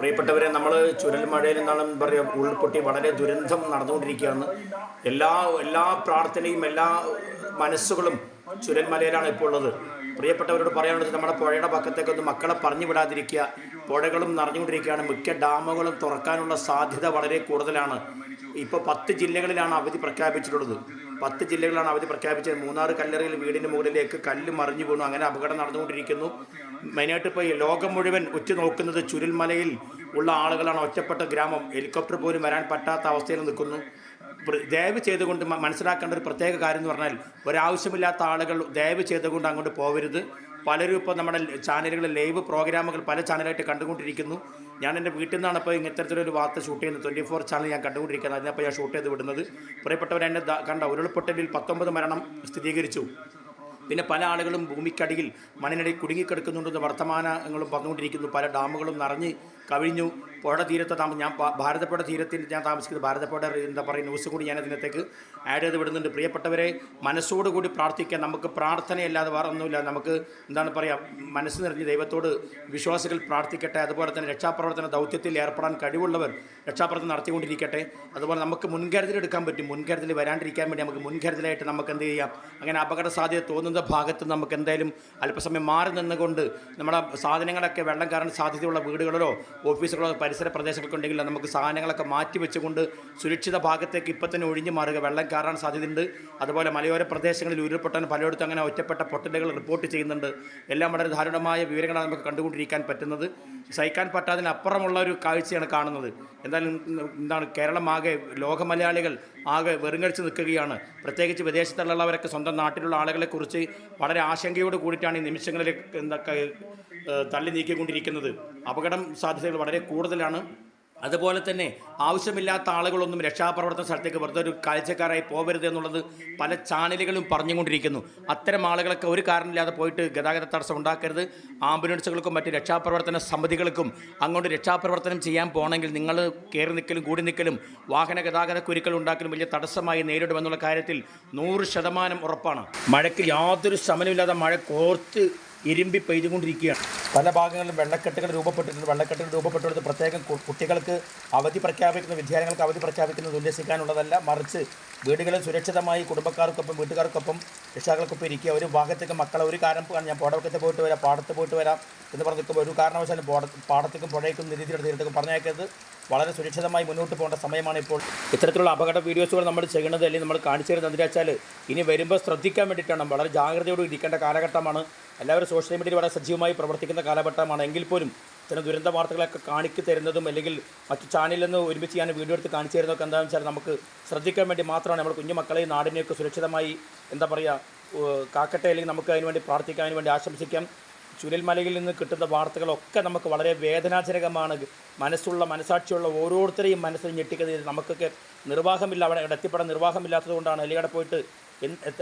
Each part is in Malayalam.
പ്രിയപ്പെട്ടവരെ നമ്മൾ ചുരൽമഴയിൽ നിന്നാണ് പറയുക ഉരുൾപൊട്ടി വളരെ ദുരന്തം നടന്നുകൊണ്ടിരിക്കുകയാണ്. എല്ലാ എല്ലാ പ്രാർത്ഥനയും എല്ലാ മനസ്സുകളും ചുരൽമലയിലാണ് ഇപ്പോൾ ഉള്ളത്. പ്രിയപ്പെട്ടവരോട് പറയാനുള്ളത് നമ്മുടെ പുഴയുടെ പക്കത്തേക്കൊന്ന് മക്കളെ പറഞ്ഞു വിടാതിരിക്കുക. പുഴകളും നിറഞ്ഞുകൊണ്ടിരിക്കുകയാണ്. മിക്ക ഡാമുകളും തുറക്കാനുള്ള സാധ്യത വളരെ കൂടുതലാണ്. ഇപ്പോൾ പത്ത് ജില്ലകളിലാണ് അവധി പ്രഖ്യാപിച്ചിട്ടുള്ളത്. പത്ത് ജില്ലകളാണ് അവധി പ്രഖ്യാപിച്ചത്. മൂന്നാർ കല്ലറയിൽ വീടിന് മുകളിലേക്ക് കല്ല് മറിഞ്ഞു വീണു. അങ്ങനെ അപകടം നടന്നുകൊണ്ടിരിക്കുന്നു. മെയിനായിട്ട് ഇപ്പോൾ ലോകം മുഴുവൻ ഉറ്റുനോക്കുന്നത് ചുരുൽമലയിൽ ഉള്ള ആളുകളാണ്. ഒറ്റപ്പെട്ട ഗ്രാമം. ഹെലികോപ്റ്റർ പോലും വരാൻ പറ്റാത്ത അവസ്ഥയിൽ നിൽക്കുന്നു. ദയവ് ചെയ്തുകൊണ്ട് മനസ്സിലാക്കേണ്ട ഒരു പ്രത്യേക കാര്യം എന്ന് പറഞ്ഞാൽ ഒരാവശ്യമില്ലാത്ത ആളുകൾ ദയവ് ചെയ്തുകൊണ്ട് അങ്ങോട്ട് പോകരുത് പലരും ഇപ്പോൾ നമ്മുടെ ചാനലുകളിൽ ലൈവ് പ്രോഗ്രാമുകൾ പല ചാനലായിട്ട് കണ്ടുകൊണ്ടിരിക്കുന്നു. ഞാൻ എന്റെ വീട്ടിൽ നിന്നാണ് ഇപ്പോൾ ഇത്തരത്തിലൊരു വാർത്ത ഷൂട്ട് ചെയ്യുന്നത്. ട്വന്റി ഫോർ ചാനൽ ഞാൻ കണ്ടുകൊണ്ടിരിക്കുന്നത്. അതിനപ്പോൾ ഞാൻ ഷൂട്ട് ചെയ്ത് വിടുന്നത്. പ്രിയപ്പെട്ടവർ എന്നെ കണ്ട? ഉരുൾപൊട്ടലിൽ പത്തൊമ്പത് മരണം സ്ഥിരീകരിച്ചു. പിന്നെ പല ആളുകളും ഭൂമിക്കടിയിൽ മണ്ണിനടിയിൽ കുടുങ്ങിക്കിടക്കുന്നുണ്ടെന്ന് വർത്തമാനങ്ങളും പറഞ്ഞുകൊണ്ടിരിക്കുന്നു. പല ഡാമുകളും നിറഞ്ഞ് കവിഞ്ഞു. പുഴ തീരത്ത് താമസം ഞാൻ ഭാരതപ്പുഴ തീരത്തിൽ ഞാൻ താമസിക്കുന്നത് ഭാരതപ്പുഴ എന്താ പറയുക ന്യൂസ് കൂടി ഞാൻ അതിനകത്തേക്ക് ആഡ് ചെയ്ത് വിടുന്നുണ്ട്. പ്രിയപ്പെട്ടവരെ മനസ്സോടുകൂടി പ്രാർത്ഥിക്കാൻ നമുക്ക് പ്രാർത്ഥനയല്ലാതെ വേറെ ഒന്നുമില്ല നമുക്ക് എന്താണ് പറയുക മനസ്സ് നിറഞ്ഞ് ദൈവത്തോട് വിശ്വാസികൾ പ്രാർത്ഥിക്കട്ടെ. അതുപോലെ തന്നെ രക്ഷാപ്രവർത്തന ദൗത്യത്തിൽ ഏർപ്പെടാൻ കഴിവുള്ളവർ രക്ഷാപ്രവർത്തനം നടത്തിക്കൊണ്ടിരിക്കട്ടെ. അതുപോലെ നമുക്ക് മുൻകരുതൽ എടുക്കാൻ പറ്റും. മുൻകരുതൽ വരാണ്ടിരിക്കാൻ വേണ്ടി നമുക്ക് മുൻകരുതലായിട്ട് നമുക്ക് എന്ത് ചെയ്യാം? അങ്ങനെ അപകട സാധ്യത തോന്നുന്ന ഭാഗത്ത് നമുക്ക് എന്തായാലും അല്പസമയം മാറി നിന്നുകൊണ്ട് നമ്മുടെ സാധനങ്ങളൊക്കെ വെള്ളം കയറാൻ സാധ്യതയുള്ള വീടുകളിലോ ഓഫീസുകളോ പരിസര പ്രദേശങ്ങളൊക്കെ ഉണ്ടെങ്കിൽ നമുക്ക് സാധനങ്ങളൊക്കെ മാറ്റി വെച്ചുകൊണ്ട് സുരക്ഷിത ഭാഗത്തേക്ക് ഇപ്പം തന്നെ ഒഴിഞ്ഞു മാറുക വെള്ളം കയറാൻ സാധ്യതയുണ്ട്. അതുപോലെ മലയോര പ്രദേശങ്ങളിൽ ഉരുൾപൊട്ടാൻ പലയിടത്തും അങ്ങനെ ഒറ്റപ്പെട്ട പൊട്ടലുകൾ റിപ്പോർട്ട് ചെയ്യുന്നുണ്ട്. എല്ലാം വളരെ ദാരുണമായ വിവരങ്ങളാണ് നമുക്ക് കണ്ടുകൊണ്ടിരിക്കാൻ പറ്റുന്നത്. സഹിക്കാൻ പറ്റാതിനപ്പുറമുള്ള ഒരു കാഴ്ചയാണ് കാണുന്നത്. എന്തായാലും എന്താണ് കേരളം ആകെ ലോക മലയാളികൾ ആകെ വെറുങ്ങടിച്ച് നിൽക്കുകയാണ്. പ്രത്യേകിച്ച് വിദേശത്തുള്ളവരൊക്കെ സ്വന്തം നാട്ടിലുള്ള ആളുകളെക്കുറിച്ച് വളരെ ആശങ്കയോട് കൂടിയിട്ടാണ് ഈ നിമിഷങ്ങളിൽ എന്താ തള്ളി നീക്കിക്കൊണ്ടിരിക്കുന്നത്. അപകടം സാധ്യതകൾ വളരെ കൂടുതലാണ്. അതുപോലെ തന്നെ ആവശ്യമില്ലാത്ത ആളുകളൊന്നും രക്ഷാപ്രവർത്തന സ്ഥലത്തേക്ക് വെറുതെ ഒരു കാഴ്ചക്കാരായി പോകരുത് എന്നുള്ളത് പല ചാനലുകളും പറഞ്ഞുകൊണ്ടിരിക്കുന്നു. അത്തരം ആളുകളൊക്കെ ഒരു കാരണമില്ലാതെ പോയിട്ട് ഗതാഗത തടസ്സം ഉണ്ടാക്കരുത്. ആംബുലൻസുകൾക്കും മറ്റ് രക്ഷാപ്രവർത്തന സമിതികൾക്കും അങ്ങോട്ട് രക്ഷാപ്രവർത്തനം ചെയ്യാൻ പോകണമെങ്കിൽ നിങ്ങൾ കയറി നിൽക്കലും കൂടി നിൽക്കലും വാഹന ഗതാഗത കുരുക്കൾ ഉണ്ടാക്കലും വലിയ തടസ്സമായി നേരിടുമെന്നുള്ള കാര്യത്തിൽ നൂറ് ശതമാനം ഉറപ്പാണ്. മഴയ്ക്ക് യാതൊരു ശമനമില്ലാതെ മഴ കോർത്ത് ഇരുമ്പി പെയ്തുകൊണ്ടിരിക്കുകയാണ്. പല ഭാഗങ്ങളിലും വെള്ളക്കെട്ടുകൾ രൂപപ്പെട്ടിട്ടുണ്ട്. വെള്ളക്കെട്ടുകൾ രൂപപ്പെട്ടെടുത്ത് പ്രത്യേകം കുട്ടികൾക്ക് അവധി പ്രഖ്യാപിക്കുന്ന വിദ്യാലയങ്ങൾക്ക് അവധി പ്രഖ്യാപിക്കുന്നത് ഉല്ലസിക്കാനുള്ളതല്ല. മറിച്ച് വീടുകളിൽ സുരക്ഷിതമായി കുടുംബക്കാർക്കൊപ്പം വീട്ടുകാർക്കൊപ്പം രക്ഷാക്കൾക്കൊപ്പം ഇരിക്കുക. ഒരു ഭാഗത്തേക്ക് മക്കളെ ഒരു കാരണം ഞാൻ പുഴവക്കത്ത് പോയിട്ട് വരാം പാടത്ത് പോയിട്ട് വരാം എന്ന് പറഞ്ഞ് നിൽക്കുമ്പോൾ ഒരു കാരണവശാലും പാട പാടത്തേക്കും പുഴയ്ക്കും നിരീതിയുടെ തീരത്തേക്കും പറഞ്ഞേക്കരുത്. വളരെ സുരക്ഷിതമായി മുന്നോട്ട് പോകേണ്ട സമയമാണ് ഇപ്പോൾ. ഇത്തരത്തിലുള്ള അപകട വീഡിയോസുകൾ നമ്മൾ ചെയ്യുന്നത് അല്ലെങ്കിൽ നമ്മൾ കാണിച്ചു തരുന്നത് എന്താ വെച്ചാൽ ഇനി വരുമ്പോൾ ശ്രദ്ധിക്കാൻ വേണ്ടിയിട്ടാണ്. വളരെ ജാഗ്രതയോടെ ഇരിക്കേണ്ട കാലഘട്ടമാണ്. എല്ലാവരും സോഷ്യൽ മീഡിയയിൽ വളരെ സജീവമായി പ്രവർത്തിക്കുന്ന കാലഘട്ടമാണ്. എങ്കിൽ പോലും ഇത്തരം ദുരന്ത വാർത്തകളൊക്കെ കാണിക്ക് തരുന്നതും അല്ലെങ്കിൽ മറ്റു ചാനലിൽ നിന്ന് ഒരുമിച്ച് ഞാൻ വീഡിയോ എടുത്ത് കാണിച്ചു തരുന്നതൊക്കെ എന്താണെന്ന് വെച്ചാൽ നമുക്ക് ശ്രദ്ധിക്കാൻ വേണ്ടി മാത്രമാണ്. നമ്മൾ കുഞ്ഞു മക്കളെയും നാടിനെയൊക്കെ സുരക്ഷിതമായി എന്താ പറയുക കാക്കട്ടെ അല്ലെങ്കിൽ നമുക്ക് അതിനുവേണ്ടി പ്രാർത്ഥിക്കാൻ വേണ്ടി ആശംസിക്കാം. ചുരൽമലയിൽ നിന്ന് കിട്ടുന്ന വാർത്തകളൊക്കെ നമുക്ക് വളരെ വേദനാജനകമാണ്. മനസ്സുള്ള മനസാക്ഷിയുള്ള ഓരോരുത്തരെയും മനസ്സിൽ ഞെട്ടിക്കുന്നത് നമുക്കൊക്കെ നിർവാഹമില്ല. അവിടെ എത്തിപ്പെടാൻ നിർവാഹമില്ലാത്തത് കൊണ്ടാണ്. അല്ലെങ്കിൽ അവിടെ പോയിട്ട്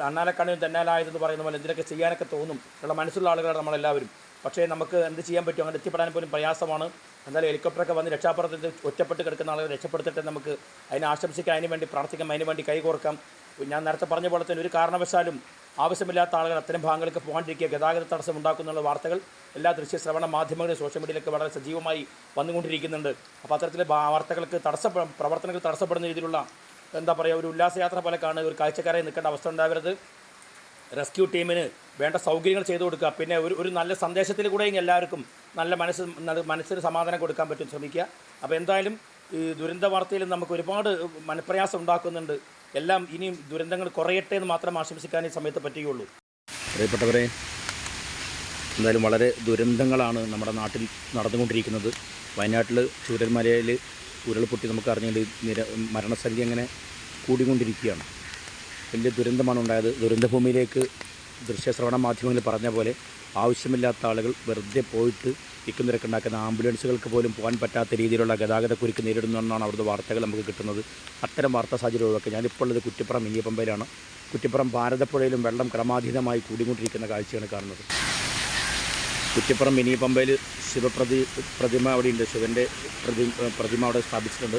അണ്ണാലക്കാണിയും തന്നാലായതെന്ന് പറയുന്ന പോലെ എന്തിനൊക്കെ ചെയ്യാനൊക്കെ തോന്നും. ഉള്ള മനസ്സുള്ള ആളുകളാണ് നമ്മളെല്ലാവരും. പക്ഷേ നമുക്ക് എന്ത് ചെയ്യാൻ പറ്റും? അങ്ങനെ എത്തിപ്പെടാൻ പോലും പ്രയാസമാണ്. എന്നാലും ഹെലികോപ്റ്ററൊക്കെ വന്ന് രക്ഷാപ്രവർത്തനത്തിൽ ഒറ്റപ്പെട്ട് കിടക്കുന്ന ആളുകൾ രക്ഷപ്പെടുത്തിട്ട് നമുക്ക് അതിനെ ആശംസിക്കാൻ അതിന് വേണ്ടി പ്രാർത്ഥിക്കാം. അതിന് വേണ്ടി കൈകോർക്കാം. ഞാൻ നേരത്തെ പറഞ്ഞ പോലെ തന്നെ ഒരു കാരണവശാലും ആവശ്യമില്ലാത്ത ആളുകൾ അത്തരം ഭാഗങ്ങൾക്ക് പോകാണ്ടിരിക്കുക. ഗതാഗത തടസ്സം ഉണ്ടാക്കുന്നുള്ള വാർത്തകൾ എല്ലാ ദൃശ്യ ശ്രവണ മാധ്യമങ്ങളും സോഷ്യൽ മീഡിയയിലൊക്കെ വളരെ സജീവമായി വന്നുകൊണ്ടിരിക്കുന്നുണ്ട്. അപ്പോൾ അത്തരത്തിലെ വാർത്തകൾക്ക് തടസ്സ പ്രവർത്തനങ്ങൾ തടസ്സപ്പെടുന്ന രീതിയിലുള്ള എന്താ പറയുക ഒരു ഉല്ലാസയാത്ര പോലെ കാണുക ഒരു കാഴ്ചക്കാരെ നിൽക്കേണ്ട അവസ്ഥ ഉണ്ടാവരുത് റെസ്ക്യൂ ടീമിന് വേണ്ട സൗകര്യങ്ങൾ ചെയ്തു കൊടുക്കുക. പിന്നെ ഒരു ഒരു നല്ല സന്ദേശത്തിൽ കൂടെയും എല്ലാവർക്കും നല്ല മനസ്സ് മനസ്സിന് സമാധാനം കൊടുക്കാൻ പറ്റും. ശ്രമിക്കുക. അപ്പോൾ എന്തായാലും ഈ ദുരന്ത വാർത്തയിൽ നമുക്ക് ഒരുപാട് മനപ്രയാസം ഉണ്ടാക്കുന്നുണ്ട്. എല്ലാം ഇനിയും ദുരന്തങ്ങൾ കുറയട്ടെ എന്ന് മാത്രം ആശംസിക്കാൻ ഈ സമയത്ത് പറ്റുകയുള്ളൂ. പ്രിയപ്പെട്ടവരെ എന്തായാലും വളരെ ദുരന്തങ്ങളാണ് നമ്മുടെ നാട്ടിൽ നടന്നുകൊണ്ടിരിക്കുന്നത്. വയനാട്ടിൽ ചൂരൽമലയിൽ ഉരുൾപൊട്ടി നമുക്ക് അറിഞ്ഞുകൊണ്ട് നിര മരണസംഖ്യ അങ്ങനെ കൂടിക്കൊണ്ടിരിക്കുകയാണ്. വലിയ ദുരന്തമാണ് ഉണ്ടായത്. ദുരന്തഭൂമിയിലേക്ക് ദൃശ്യശ്രവണ മാധ്യമങ്ങളിൽ പറഞ്ഞ പോലെ ആവശ്യമില്ലാത്ത ആളുകൾ വെറുതെ പോയിട്ട് തിക്കുനിരക്ക് ഉണ്ടാക്കുന്ന ആംബുലൻസുകൾക്ക് പോലും പോകാൻ പറ്റാത്ത രീതിയിലുള്ള ഗതാഗത കുരുക്ക് നേരിടുന്നതെന്നാണ് അവിടുത്തെ വാർത്തകൾ നമുക്ക് കിട്ടുന്നത്. അത്തരം വാർത്താ സാഹചര്യം ഒഴിവാക്കുക ഞാനിപ്പോൾ ഉള്ളത് കുറ്റിപ്പുറം ഇനിയപ്പമ്പയിലാണ് കുറ്റിപ്പുറം ഭാരതപ്പുഴയിലും വെള്ളം ക്രമാതീതമായി കൂടിക്കൊണ്ടിരിക്കുന്ന കാഴ്ചയാണ് കാണുന്നത്. കുറ്റിപ്പുറം മിനിയപ്പമ്പയിൽ ശിവപ്രതി പ്രതിമ അവിടെയുണ്ട്. ശിവന്റെ പ്രതി പ്രതിമ അവിടെ സ്ഥാപിച്ചിട്ടുണ്ട്.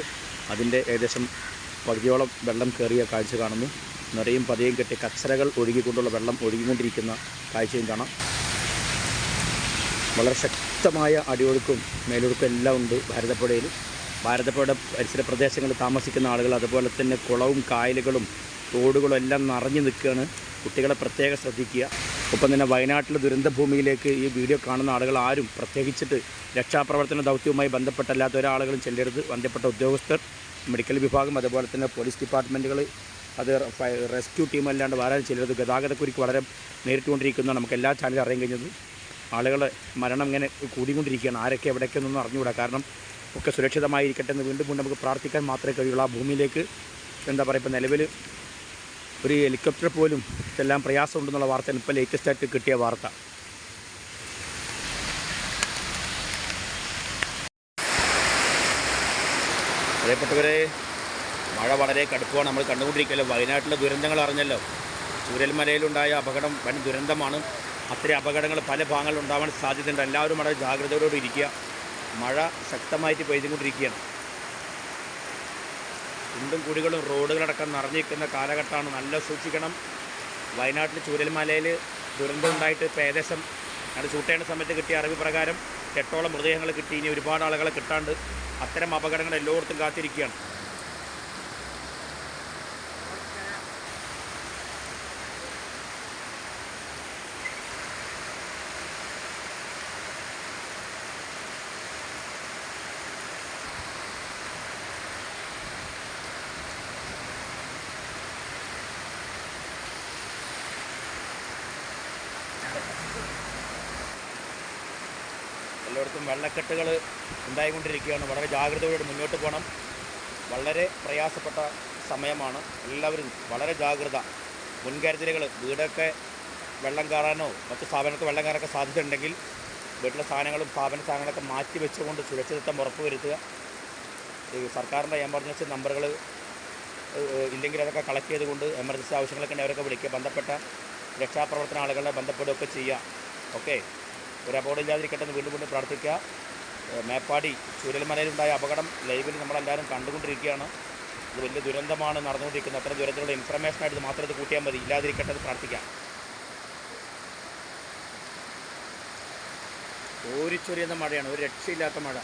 അതിന്റെ ഏകദേശം പകുതിയോളം വെള്ളം കയറിയ കാഴ്ച കാണുന്നു. നിറയും പതിയും കെട്ടി കച്ചറകൾ ഒഴുകിക്കൊണ്ടുള്ള വെള്ളം ഒഴുകിക്കൊണ്ടിരിക്കുന്ന കാഴ്ചയും കാണാം. വളരെ ശക്തമായ അടിയൊഴുക്കും മേലൊഴുക്കും എല്ലാം ഉണ്ട് ഭാരതപ്പുഴയിൽ. ഭാരതപ്പുഴയുടെ പരിസര പ്രദേശങ്ങളിൽ താമസിക്കുന്ന ആളുകൾ അതുപോലെ തന്നെ കുളവും കായലുകളും തോടുകളും എല്ലാം നിറഞ്ഞു നിൽക്കുകയാണ്. കുട്ടികളെ പ്രത്യേകം ശ്രദ്ധിക്കുക. ഒപ്പം തന്നെ വയനാട്ടിലെ ദുരന്തഭൂമിയിലേക്ക് ഈ വീഡിയോ കാണുന്ന ആളുകൾ ആരും പ്രത്യേകിച്ചിട്ട് രക്ഷാപ്രവർത്തന ദൗത്യവുമായി ബന്ധപ്പെട്ടല്ലാത്ത ഒരാളുകളും ചെല്ലരുത്. ബന്ധപ്പെട്ട ഉദ്യോഗസ്ഥർ മെഡിക്കൽ വിഭാഗം അതുപോലെ തന്നെ പോലീസ് ഡിപ്പാർട്ട്മെന്റുകൾ അത് റെസ്ക്യൂ ടീം അല്ലാണ്ട് വരാൻ ചെല്ലരുത്. ഗതാഗതക്കുരുക്ക് വളരെ നേരിട്ടുകൊണ്ടിരിക്കുന്ന നമുക്ക് എല്ലാ ചാനലും അറിയാൻ കഴിഞ്ഞത്. ആളുകളെ മരണം ഇങ്ങനെ കൂടിക്കൊണ്ടിരിക്കുകയാണ്. ആരൊക്കെ എവിടെയൊക്കെ എവിടേക്കെന്നൊന്നും അറിഞ്ഞുകൂടാ. കാരണം ഒക്കെ സുരക്ഷിതമായിരിക്കട്ടെ എന്ന് വീണ്ടും വീണ്ടും നമുക്ക് പ്രാർത്ഥിക്കാൻ മാത്രമേ കഴിയുള്ളൂ. ആ ഭൂമിയിലേക്ക് എന്താ പറയുക ഇപ്പോൾ നിലവിൽ ഒരു ഹെലികോപ്റ്റർ പോലും ഇതെല്ലാം പ്രയാസമുണ്ടെന്നുള്ള വാർത്തയാണ് ഇപ്പോൾ ലേറ്റസ്റ്റ് ആയിട്ട് കിട്ടിയ വാർത്ത. പ്രിയപ്പെട്ടവരെ മഴ വളരെ കടുപ്പമാണ്. നമ്മൾ കണ്ടുകൊണ്ടിരിക്കുകയല്ലോ വയനാട്ടിലെ ദുരന്തങ്ങൾ അറിഞ്ഞല്ലോ. ചൂരൽമലയിലുണ്ടായ അപകടം വൻ ദുരന്തമാണ്. അത്തരം അപകടങ്ങൾ പല ഭാഗങ്ങളിൽ ഉണ്ടാവാൻ സാധ്യതയുണ്ട്. എല്ലാവരും വളരെ ജാഗ്രതയോടെ ഇരിക്കുക. മഴ ശക്തമായിട്ട് പെയ്തുകൊണ്ടിരിക്കുകയാണ്. കുണ്ടും കുടികളും റോഡുകളടക്കം നിറഞ്ഞിരിക്കുന്ന കാലഘട്ടമാണ്. നല്ല സൂക്ഷിക്കണം. വയനാട്ടിൽ ചൂരൽമലയിൽ ദുരന്തം ഉണ്ടായിട്ട് ഇപ്പോൾ ഏകദേശം അത് ചൂട്ടേണ്ട സമയത്ത് കിട്ടിയ അറിവ് പ്രകാരം എട്ടോളം മൃതദേഹങ്ങൾ കിട്ടി. ഇനി ഒരുപാട് ആളുകളെ കിട്ടാണ്ട് അത്തരം അപകടങ്ങൾ എല്ലായിടത്തും കാത്തിരിക്കുകയാണ്. എല്ലായിടത്തും വെള്ളക്കെട്ടുകൾ ഉണ്ടായിക്കൊണ്ടിരിക്കുകയാണ്. വളരെ ജാഗ്രതയോടെ മുന്നോട്ട് പോകണം. വളരെ പ്രയാസപ്പെട്ട സമയമാണ്. എല്ലാവരും വളരെ ജാഗ്രത. മുൻകരുതലുകൾ വീടൊക്കെ വെള്ളം കയറാനോ മറ്റു സ്ഥാപനങ്ങൾക്ക് വെള്ളം കയറാനൊക്കെ സാധ്യതയുണ്ടെങ്കിൽ വീട്ടിലെ സാധനങ്ങളും സ്ഥാപന സാധനങ്ങളൊക്കെ മാറ്റി വെച്ചുകൊണ്ട് സുരക്ഷിതത്വം ഉറപ്പുവരുത്തുക. ഈ സർക്കാരിന്റെ എമർജൻസി നമ്പറുകൾ ഇല്ലെങ്കിൽ അതൊക്കെ കളക്ട് ചെയ്തുകൊണ്ട് എമർജൻസി ആവശ്യങ്ങളൊക്കെ ഉണ്ടെങ്കിൽ അവരൊക്കെ വിളിക്കുക. ബന്ധപ്പെട്ട രക്ഷാപ്രവർത്തന ആളുകളെ ബന്ധപ്പെടുകയൊക്കെ ചെയ്യുക. ഓക്കെ? ഒരു അപകടം ഇല്ലാതിരിക്കട്ടെ എന്ന് വീണ്ടും വീണ്ടും പ്രാർത്ഥിക്കുക. മേപ്പാടി ചൂരൽമലയിലുണ്ടായ അപകടം ലൈവിൽ നമ്മളെല്ലാവരും കണ്ടുകൊണ്ടിരിക്കുകയാണ്. ഇത് വലിയ ദുരന്തമാണ് നടന്നുകൊണ്ടിരിക്കുന്നത്. അത്ര ദുരന്തത്തിലുള്ള ഇൻഫർമേഷനായിട്ട് മാത്രം ഇത് കൂട്ടിയാൽ മതി. ഇല്ലാതിരിക്കട്ടെ എന്ന് പ്രാർത്ഥിക്കാം. ഓരിച്ചൊരിയുന്ന മഴയാണ്. ഒരു രക്ഷയില്ലാത്ത മഴ.